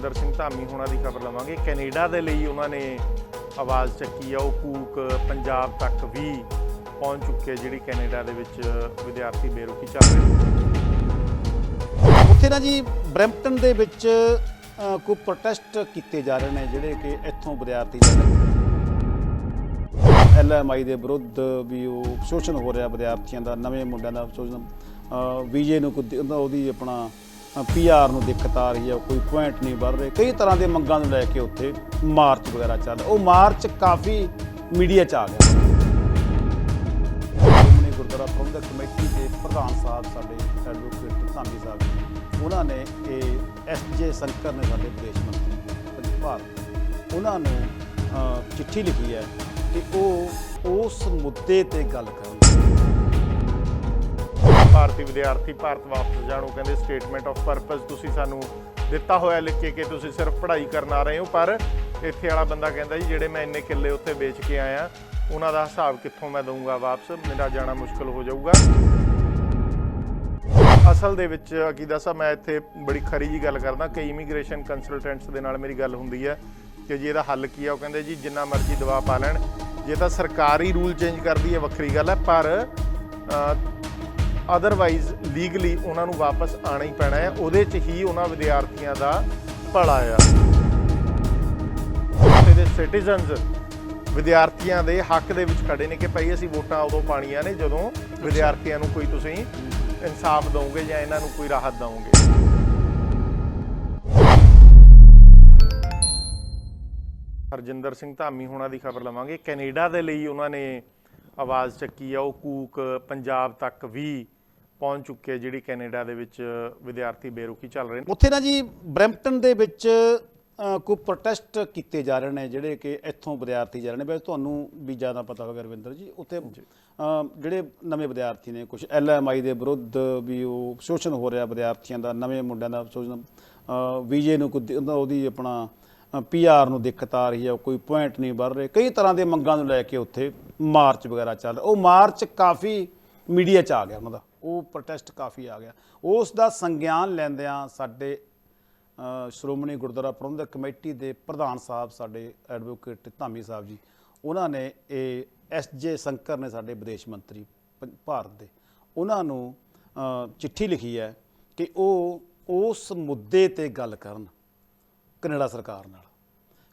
ਹਰਜਿੰਦਰ ਸਿੰਘ ਧਾਮੀ ਹੋਣਾ ਦੀ ਖਬਰ ਲਵਾਂਗੇ। ਕੈਨੇਡਾ ਦੇ ਲਈ ਉਹਨਾਂ ਨੇ ਆਵਾਜ਼ ਚੱਕੀ ਆ ਉਹ ਕੂਕ ਪੰਜਾਬ ਤੱਕ ਵੀ ਪਹੁੰਚ ਚੁੱਕੇ ਜਿਹੜੀ ਕੈਨੇਡਾ ਦੇ ਵਿੱਚ ਵਿਦਿਆਰਥੀ ਬੇਰੁਖੀ ਚੱਲ ਰਹੇ ਉੱਥੇ ਨਾ ਜੀ ਬਰੈਂਪਟਨ ਦੇ ਵਿੱਚ ਅ, ਪ੍ਰੋਟੈਸਟ ਕੀਤੇ ਜਾ ਰਹੇ ਨੇ ਜਿਹੜੇ ਕਿ ਇੱਥੋਂ ਵਿਦਿਆਰਥੀ ਐਲਐਮਆਈ ਦੇ ਵਿਰੁੱਧ ਵੀ ਉਹ ਸ਼ੋਸ਼ਣ ਹੋ ਰਿਹਾ ਵਿਦਿਆਰਥੀਆਂ ਦਾ ਨਵੇਂ ਮੁੰਡਿਆਂ ਦਾ ਸ਼ੋਸ਼ਣ। ਵੀਜੇ ਨੂੰ ਕੋਈ ਉਹਦੀ ਆਪਣਾ ਪੀਆਰ ਨੂੰ ਦਿੱਕਤ ਆ ਰਹੀ ਹੈ ਕੋਈ ਪੁਆਇੰਟ ਨਹੀਂ ਵੱਧ ਰਹੇ। ਕਈ ਤਰ੍ਹਾਂ ਦੇ ਮੰਗਾਂ ਨੂੰ ਲੈ ਕੇ ਉੱਥੇ ਮਾਰਚ ਵਗੈਰਾ ਚੱਲ ਰਿਹਾ। ਉਹ ਮਾਰਚ ਕਾਫੀ ਮੀਡੀਆ 'ਚ ਆ ਗਿਆ। ਸ਼੍ਰੋਮਣੀ ਗੁਰਦੁਆਰਾ ਪ੍ਰਬੰਧਕ ਕਮੇਟੀ ਦੇ ਪ੍ਰਧਾਨ ਸਾਹਿਬ ਸਾਡੇ ਐਡਵੋਕੇਟ ਧਾਮੀ ਸਾਹਿਬ ਉਹਨਾਂ ਨੇ ਇਹ ਐਸਜੇ ਸ਼ੰਕਰ ਨੇ ਸਾਡੇ ਵਿਦੇਸ਼ ਮੰਤਰੀ ਭਾਰਤ, ਉਹਨਾਂ ਨੂੰ ਚਿੱਠੀ ਲਿਖੀ ਹੈ ਕਿ ਉਹ ਉਸ ਮੁੱਦੇ ਤੇ ਗੱਲ ਕਰ ਭਾਰਤੀ ਵਿਦਿਆਰਥੀ ਭਾਰਤ ਵਾਪਸ ਜਾਣ ਉਹ ਕਹਿੰਦੇ ਸਟੇਟਮੈਂਟ ਆਫ ਪਰਪਸ ਤੁਸੀਂ ਸਾਨੂੰ ਦਿੱਤਾ ਹੋਇਆ ਲਿਖ ਕੇ ਕਿ ਤੁਸੀਂ ਸਿਰਫ ਪੜ੍ਹਾਈ ਕਰਨ ਆ ਰਹੇ ਹੋ, ਪਰ ਇੱਥੇ ਵਾਲਾ ਬੰਦਾ ਕਹਿੰਦਾ ਜੀ, ਜਿਹੜੇ ਮੈਂ ਇੰਨੇ ਕਿੱਲੇ ਉੱਥੇ ਵੇਚ ਕੇ ਆਇਆ, ਉਹਨਾਂ ਦਾ ਹਿਸਾਬ ਕਿੱਥੋਂ ਮੈਂ ਦਊਂਗਾ ਵਾਪਸ? ਮੇਰਾ ਜਾਣਾ ਮੁਸ਼ਕਲ ਹੋ ਜਾਊਗਾ। ਅਸਲ ਦੇ ਵਿੱਚ ਅਕੀਦਾ ਸਾਹਿਬ, ਮੈਂ ਇੱਥੇ ਬੜੀ ਖਰੀ ਜੀ ਗੱਲ ਕਰਦਾ, ਕਈ ਇਮੀਗ੍ਰੇਸ਼ਨ ਕੰਸਲਟੈਂਟਸ ਦੇ ਨਾਲ ਮੇਰੀ ਗੱਲ ਹੁੰਦੀ ਹੈ ਕਿ ਜੀ ਇਹਦਾ ਹੱਲ ਕੀ ਆ, ਉਹ ਕਹਿੰਦੇ ਜੀ, ਜਿੰਨਾ ਮਰਜ਼ੀ ਦਬਾਅ ਪਾ ਲੈਣ। ਜੇ ਤਾਂ ਸਰਕਾਰੀ ਰੂਲ ਚੇਂਜ ਕਰਦੀ ਹੈ, ਵੱਖਰੀ ਗੱਲ ਹੈ, ਪਰ ਅਦਰਵਾਈਜ਼ ਲੀਗਲੀ ਉਹਨਾਂ ਨੂੰ ਵਾਪਸ ਆਣਾ ਹੀ ਪੈਣਾ ਹੈ। ਉਹਦੇ 'ਚ ਹੀ ਉਹਨਾਂ ਵਿਦਿਆਰਥੀਆਂ ਦਾ ਭਲਾ ਆ। ਉੱਥੇ ਦੇ ਸਿਟੀਜ਼ਨਸ ਵਿਦਿਆਰਥੀਆਂ ਦੇ ਹੱਕ ਦੇ ਵਿੱਚ ਖੜੇ ਨੇ ਕਿ ਭਾਈ ਅਸੀਂ ਵੋਟਾਂ ਉਦੋਂ ਪਾਣੀਆਂ ਨੇ ਜਦੋਂ ਵਿਦਿਆਰਥੀਆਂ ਨੂੰ ਕੋਈ ਤੁਸੀਂ ਇਨਸਾਫ ਦਿਓਗੇ ਜਾਂ ਇਹਨਾਂ ਨੂੰ ਕੋਈ ਰਾਹਤ ਦਿਓਗੇ ਹਰਜਿੰਦਰ ਸਿੰਘ ਧਾਮੀ ਹੋਣਾ ਦੀ ਖਬਰ ਲਵਾਂਗੇ। ਕੈਨੇਡਾ ਦੇ ਲਈ ਉਹਨਾਂ ਨੇ ਆਵਾਜ਼ ਚੱਕੀ ਆ, ਉਹ ਕੂਕ ਪੰਜਾਬ ਤੱਕ ਵੀ ਪਹੁੰਚ ਚੁੱਕੇ ਜਿਹੜੀ ਕੈਨੇਡਾ ਦੇ ਵਿੱਚ ਵਿਦਿਆਰਥੀ ਬੇਰੁਖੀ ਚੱਲ ਰਹੇ ਨੇ। ਉੱਥੇ ਨਾ ਜੀ ਬਰੈਂਪਟਨ ਦੇ ਵਿੱਚ ਕੋਈ ਪ੍ਰੋਟੈਸਟ ਕੀਤੇ ਜਾ ਰਹੇ ਨੇ ਜਿਹੜੇ ਕਿ ਇੱਥੋਂ ਵਿਦਿਆਰਥੀ ਜਾ ਰਹੇ ਨੇ। ਵੈਸੇ ਤੁਹਾਨੂੰ ਵੀ ਜ਼ਿਆਦਾ ਪਤਾ ਹੋਵੇਗਾ ਰਵਿੰਦਰ ਜੀ ਉੱਥੇ ਜਿਹੜੇ ਨਵੇਂ ਵਿਦਿਆਰਥੀ ਨੇ ਕੁਝ ਐਲਐਮਆਈ ਦੇ ਵਿਰੁੱਧ ਵੀ ਉਹ ਸ਼ੋਸ਼ਣ ਹੋ ਰਿਹਾ ਵਿਦਿਆਰਥੀਆਂ ਦਾ ਨਵੇਂ ਮੁੰਡਿਆਂ ਦਾ ਸ਼ੋਸ਼ਣ। ਵੀਜੇ ਨੂੰ ਉਹਦਾ- ਆਪਣਾ ਪੀਆਰ ਨੂੰ ਦਿੱਕਤ ਆ ਰਹੀ ਹੈ ਕੋਈ ਪੁਆਇੰਟ ਨਹੀਂ ਵੱਧ ਰਹੇ। ਕਈ ਤਰ੍ਹਾਂ ਦੇ ਮੰਗਾਂ ਨੂੰ ਲੈ ਕੇ ਉੱਥੇ ਮਾਰਚ ਵਗੈਰਾ ਚੱਲ। ਉਹ ਮਾਰਚ ਕਾਫੀ ਮੀਡੀਆ 'ਚ ਆ ਗਿਆ ਉਹਨਾਂ ਦਾ। ਉਹ ਪ੍ਰੋਟੈਸਟ ਕਾਫੀ ਆ ਗਿਆ। ਉਸ ਦਾ ਸੰਗਿਆਨ ਲੈਂਦਿਆਂ ਸਾਡੇ ਸ਼੍ਰੋਮਣੀ ਗੁਰਦੁਆਰਾ ਪ੍ਰਬੰਧਕ ਕਮੇਟੀ ਦੇ ਪ੍ਰਧਾਨ ਸਾਹਿਬ, ਸਾਡੇ ਐਡਵੋਕੇਟ ਧਾਮੀ ਸਾਹਿਬ ਜੀ, ਉਹਨਾਂ ਨੇ ਇਹ ਐਸਜੇ ਸ਼ੰਕਰ ਨੇ ਸਾਡੇ ਵਿਦੇਸ਼ ਮੰਤਰੀ ਪੰ- ਭਾਰਤ ਦੇ, ਉਹਨਾਂ ਨੂੰ ਚਿੱਠੀ ਲਿਖੀ ਹੈ ਕਿ ਉਹ ਉਸ ਮੁੱਦੇ ਤੇ ਗੱਲ ਕਰਨ ਕੈਨੇਡਾ ਸਰਕਾਰ ਨਾਲ।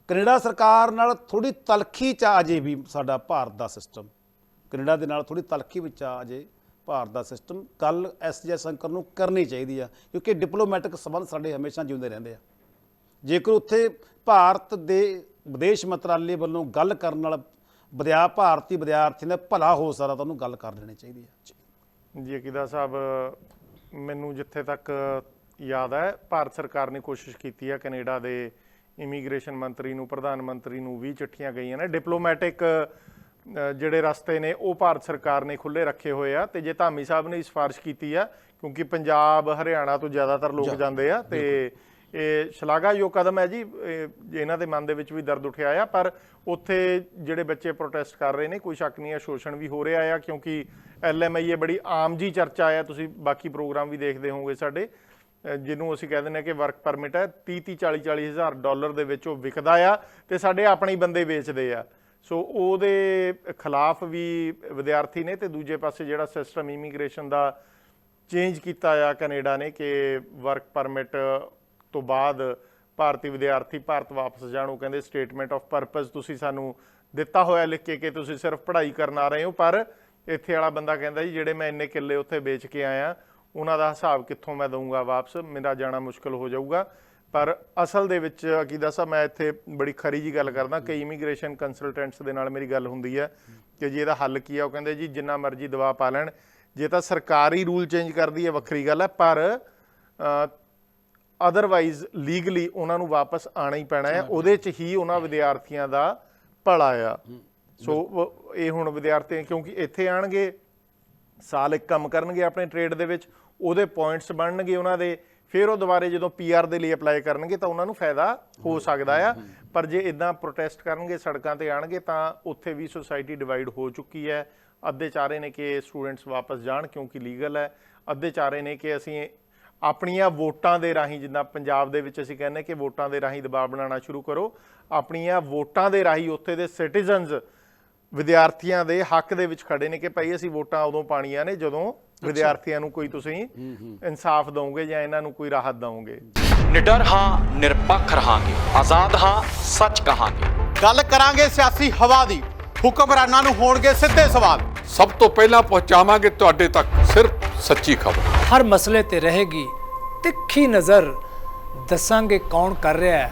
ਕੈਨੇਡਾ ਸਰਕਾਰ ਨਾਲ ਥੋੜੀ ਤਲਖੀ ਚ ਆ ਜੇ ਵੀ ਸਾਡਾ ਭਾਰਤ ਦਾ ਸਿਸਟਮ ਕੈਨੇਡਾ ਦੇ ਨਾਲ ਥੋੜੀ ਤਲਖੀ ਵਿੱਚ ਆ ਜੇ ਭਾਰਤ ਦਾ ਸਿਸਟਮ ਕੱਲ ਐਸ ਜੇ ਸ਼ੰਕਰ ਨੂੰ ਕਰਨੀ ਚਾਹੀਦੀ ਆ, ਕਿਉਂਕਿ ਡਿਪਲੋਮੈਟਿਕ ਸਬੰਧ ਸਾਡੇ ਹਮੇਸ਼ਾ ਜਿਉਂਦੇ ਰਹਿੰਦੇ ਆ। ਜੇਕਰ ਉੱਥੇ ਭਾਰਤ ਦੇ ਵਿਦੇਸ਼ ਮੰਤਰਾਲੇ ਵੱਲੋਂ ਗੱਲ ਕਰਨ ਨਾਲ ਵਿਦਿਆ, ਭਾਰਤੀ ਵਿਦਿਆਰਥੀਆਂ ਦਾ ਭਲਾ ਹੋ ਸਕਦਾ ਤਾਂ ਉਹਨੂੰ ਗੱਲ ਕਰ ਲੈਣੀ ਚਾਹੀਦੀ ਆ। ਜੀ। ਜੀ ਸਾਹਿਬ, ਮੈਨੂੰ ਜਿੱਥੇ ਤੱਕ ਯਾਦ ਹੈ, ਭਾਰਤ ਸਰਕਾਰ ਨੇ ਕੋਸ਼ਿਸ਼ ਕੀਤੀ ਹੈ ਕੈਨੇਡਾ ਦੇ ਇਮੀਗ੍ਰੇਸ਼ਨ ਮੰਤਰੀ ਨੂੰ, ਪ੍ਰਧਾਨ ਮੰਤਰੀ ਨੂੰ ਵੀ ਚਿੱਠੀਆਂ ਗਈਆਂ ਨੇ। ਡਿਪਲੋਮੈਟਿਕ ਜਿਹੜੇ ਰਸਤੇ ਨੇ ਉਹ ਭਾਰਤ ਸਰਕਾਰ ਨੇ ਖੁੱਲੇ ਰੱਖੇ ਹੋਏ ਆ ਤੇ ਜੇ ਧਾਮੀ ਸਾਹਿਬ ਨੇ ਸਿਫਾਰਿਸ਼ ਕੀਤੀ ਆ ਕਿਉਂਕਿ ਪੰਜਾਬ ਹਰਿਆਣਾ ਤੋਂ ਜ਼ਿਆਦਾਤਰ ਲੋਕ ਜਾਂਦੇ ਆ ਤੇ ਇਹ ਸ਼ਲਾਘਾਯੋਗ ਕਦਮ ਹੈ ਜੀ ਇਹ ਇਹਨਾਂ ਦੇ ਮਨ ਦੇ ਵਿੱਚ ਵੀ ਦਰਦ ਉਠਿਆ ਆ ਪਰ ਉੱਥੇ ਜਿਹੜੇ ਬੱਚੇ ਪ੍ਰੋਟੈਸਟ ਕਰ ਰਹੇ ਨੇ ਕੋਈ ਸ਼ੱਕ ਨਹੀਂ ਹੈ ਸ਼ੋਸ਼ਣ ਵੀ ਹੋ ਰਿਹਾ ਆ ਕਿਉਂਕਿ ਐਲਐਮਆਈ ਇਹ ਬੜੀ ਆਮ ਜੀ ਚਰਚਾ ਆ ਤੁਸੀਂ ਬਾਕੀ ਪ੍ਰੋਗਰਾਮ ਵੀ ਦੇਖਦੇ ਹੋਵੋਗੇ ਸਾਡੇ ਜਿਹਨੂੰ ਅਸੀਂ ਕਹਿ ਦਿੰਦੇ ਹਾਂ ਕਿ ਵਰਕ ਪਰਮਿਟ ਹੈ 30 30 40 40 ਹਜ਼ਾਰ ਡਾਲਰ ਦੇ ਵਿੱਚ ਉਹ ਵਿਕਦਾ ਆ ਤੇ ਸਾਡੇ ਆਪਣੇ ਹੀ ਬੰਦੇ ਵੇਚਦੇ ਆ। ਸੋ ਉਹਦੇ ਖਿਲਾਫ ਵੀ ਵਿਦਿਆਰਥੀ ਨੇ ਤੇ ਦੂਜੇ ਪਾਸੇ ਜਿਹੜਾ ਸਿਸਟਮ ਇਮੀਗ੍ਰੇਸ਼ਨ ਦਾ ਚੇਂਜ ਕੀਤਾ ਆ ਕੈਨੇਡਾ ਨੇ ਕਿ ਵਰਕ ਪਰਮਿਟ ਤੋਂ ਬਾਅਦ ਭਾਰਤੀ ਵਿਦਿਆਰਥੀ ਭਾਰਤ ਵਾਪਸ ਜਾਣ, ਉਹ ਕਹਿੰਦੇ ਸਟੇਟਮੈਂਟ ਆਫ ਪਰਪਸ ਤੁਸੀਂ ਸਾਨੂੰ ਦਿੱਤਾ ਹੋਇਆ ਲਿਖ ਕੇ ਕਿ ਤੁਸੀਂ ਸਿਰਫ ਪੜ੍ਹਾਈ ਕਰਨ ਆ ਰਹੇ ਹੋ, ਪਰ ਇੱਥੇ ਵਾਲਾ ਬੰਦਾ ਕਹਿੰਦਾ ਜੀ, ਜਿਹੜੇ ਮੈਂ ਇੰਨੇ ਕਿੱਲੇ ਉੱਥੇ ਵੇਚ ਕੇ ਆਇਆ, ਉਹਨਾਂ ਦਾ ਹਿਸਾਬ ਕਿੱਥੋਂ ਮੈਂ ਦਊਂਗਾ ਵਾਪਸ, ਮੇਰਾ ਜਾਣਾ ਮੁਸ਼ਕਲ ਹੋ ਜਾਊਗਾ। ਪਰ ਅਸਲ ਦੇ ਵਿੱਚ ਅਕੀਦਾ ਸਾਹਿਬ, ਮੈਂ ਇੱਥੇ ਬੜੀ ਖਰੀ ਜੀ ਗੱਲ ਕਰਦਾ। ਕਈ ਇਮੀਗ੍ਰੇਸ਼ਨ ਕੰਸਲਟੈਂਟਸ ਦੇ ਨਾਲ ਮੇਰੀ ਗੱਲ ਹੁੰਦੀ ਹੈ ਕਿ ਜੀ ਇਹਦਾ ਹੱਲ ਕੀ ਆ, ਉਹ ਕਹਿੰਦੇ ਜੀ ਜਿੰਨਾ ਮਰਜ਼ੀ ਦਬਾਅ ਪਾ ਲੈਣ। ਜੇ ਤਾਂ ਸਰਕਾਰੀ ਰੂਲ ਚੇਂਜ ਕਰਦੀ ਹੈ, ਵੱਖਰੀ ਗੱਲ ਹੈ, ਪਰ ਅਦਰਵਾਈਜ਼ ਲੀਗਲੀ ਉਹਨਾਂ ਨੂੰ ਵਾਪਸ ਆਣਾ ਹੀ ਪੈਣਾ ਹੈ। ਉਹਦੇ 'ਚ ਹੀ ਉਹਨਾਂ ਵਿਦਿਆਰਥੀਆਂ ਦਾ ਭਲਾ ਆ। ਸੋ ਇਹ ਹੁਣ ਵਿਦਿਆਰਥੀ, ਕਿਉਂਕਿ ਇੱਥੇ ਆਣਗੇ, ਸਾਲ ਇੱਕ ਕੰਮ ਕਰਨਗੇ ਆਪਣੇ ਟ੍ਰੇਡ ਦੇ ਵਿੱਚ, ਉਹਦੇ ਪੁਆਇੰਟਸ ਬਣਨਗੇ ਉਹਨਾਂ ਦੇ। ਫਿਰ ਉਹ ਦੁਬਾਰੇ ਜਦੋਂ ਪੀਆਰ ਦੇ ਲਈ ਅਪਲਾਈ ਕਰਨਗੇ ਤਾਂ ਉਹਨਾਂ ਨੂੰ ਫਾਇਦਾ ਹੋ ਸਕਦਾ ਆ। ਪਰ ਜੇ ਇਦਾਂ ਪ੍ਰੋਟੈਸਟ ਕਰਨਗੇ ਸੜਕਾਂ ਤੇ ਆਣਗੇ ਤਾਂ ਉੱਥੇ ਵੀ ਸੋਸਾਇਟੀ ਡਿਵਾਈਡ ਹੋ ਚੁੱਕੀ ਹੈ। ਅੱਧੇ ਚਾਰੇ ਨੇ ਕਿ ਸਟੂਡੈਂਟਸ ਵਾਪਸ ਜਾਣ ਕਿਉਂਕਿ ਲੀਗਲ ਹੈ। ਅੱਧੇ ਚਾਰੇ ਨੇ ਕਿ ਅਸੀਂ ਆਪਣੀਆਂ ਵੋਟਾਂ ਦੇ ਰਾਹੀਂ ਜਿੱਦਾਂ ਪੰਜਾਬ ਦੇ ਵਿੱਚ ਅਸੀਂ ਕਹਿੰਦੇ ਕਿ ਵੋਟਾਂ ਦੇ ਰਾਹੀਂ ਦਬਾਅ ਬਣਾਉਣਾ ਸ਼ੁਰੂ ਕਰੋ ਆਪਣੀਆਂ ਵੋਟਾਂ ਦੇ ਰਾਹੀਂ ਉੱਥੇ ਦੇ ਸਿਟੀਜ਼ਨਸ ਵਿਦਿਆਰਥੀਆਂ ਦੇ ਹੱਕ ਦੇ ਵਿੱਚ ਖੜੇ ਨੇ ਕਿ ਭਾਈ ਅਸੀਂ ਵੋਟਾਂ ਉਦੋਂ ਪਾਣੀਆਂ ਨੇ ਜਦੋਂ ਵਿਦਿਆਰਥੀਆਂ ਨੂੰ ਕੋਈ ਤੁਸੀਂ ਇਨਸਾਫ ਦਿਓਗੇ ਜਾਂ ਇਹਨਾਂ ਨੂੰ ਕੋਈ ਰਾਹਤ ਦਿਓਗੇ ਨਿਡਰ ਹਾਂ ਨਿਰਪੱਖ ਰਹਾਂਗੇ। ਆਜ਼ਾਦ ਹਾਂ ਸੱਚ ਕਹਾਂਗੇ। ਗੱਲ ਕਰਾਂਗੇ ਸਿਆਸੀ ਹਵਾ ਦੀ। ਹੁਕਮਰਾਨਾਂ ਨੂੰ ਹੋਣਗੇ ਸਿੱਧੇ ਸਵਾਲ। ਸਭ ਤੋਂ ਪਹਿਲਾਂ ਪਹੁੰਚਾਵਾਂਗੇ ਤੁਹਾਡੇ ਤੱਕ ਸਿਰਫ ਸੱਚੀ ਖਬਰ। ਹਰ ਮਸਲੇ ਤੇ ਰਹੇਗੀ ਤਿੱਖੀ ਨਜ਼ਰ। ਦੱਸਾਂਗੇ ਕੌਣ ਕਰ ਰਿਹਾ ਹੈ।